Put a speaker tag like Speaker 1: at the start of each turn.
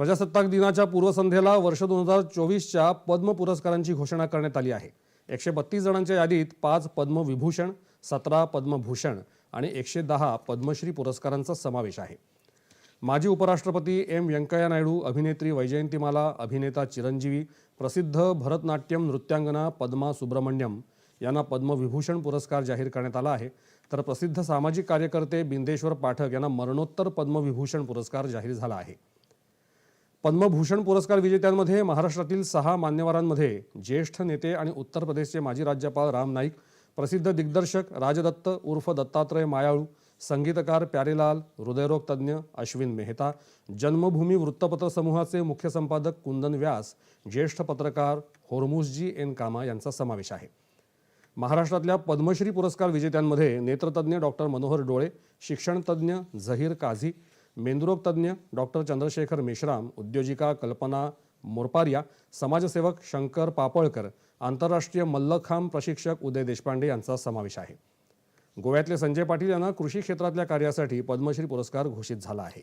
Speaker 1: प्रजासत्ताक दिनाच्या पूर्वसंध्येला वर्ष दोन हजार चोवीसच्या पद्म पुरस्कारांची घोषणा करण्यात आली आहे. एकशे बत्तीस जणांच्या यादीत पाच पद्मविभूषण सतरा पद्मभूषण आणि एकशे दहा पद्मश्री पुरस्कारांचा समावेश आहे. माजी उपराष्ट्रपती एम व्यंकय्या नायडू अभिनेत्री वैजयंतीमाला अभिनेता चिरंजीवी प्रसिद्ध भरतनाट्यम नृत्यांगना पद्मा सुब्रमण्यम यांना पद्मविभूषण पुरस्कार जाहीर करण्यात आला आहे. तर प्रसिद्ध सामाजिक कार्यकर्ते बिंदेश्वर पाठक यांना मरणोत्तर पद्मविभूषण पुरस्कार जाहीर झाला आहे. पद्मभूषण पुरस्कार विजेत्यांमध्ये महाराष्ट्रातील सहा मान्यवरांमध्ये ज्येष्ठ नेते आणि उत्तर प्रदेशचे माजी राज्यपाल राम नाईक प्रसिद्ध दिग्दर्शक राजदत्त उर्फ दत्तात्रय मायाळू संगीतकार प्यारेलाल हृदयरोग तज्ज्ञ अश्विन मेहता जन्मभूमी वृत्तपत्र समूहाचे मुख्य संपादक कुंदन व्यास ज्येष्ठ पत्रकार होरमुसजी एन कामा यांचा समावेश आहे. महाराष्ट्रातल्या पद्मश्री पुरस्कार विजेत्यांमध्ये नेत्रतज्ञ डॉक्टर मनोहर डोळे शिक्षणतज्ञ झहीर काझी मेंदुरोग तज्ज्ञ डॉक्टर चंद्रशेखर मेश्राम उद्योजिका कल्पना मोरपारिया समाजसेवक शंकर पापळकर आंतरराष्ट्रीय मल्लखांब प्रशिक्षक उदय देशपांडे यांचा समावेश आहे. गोव्यातले संजय पाटील यांना कृषी क्षेत्रातल्या कार्यासाठी पद्मश्री पुरस्कार घोषित झाला आहे.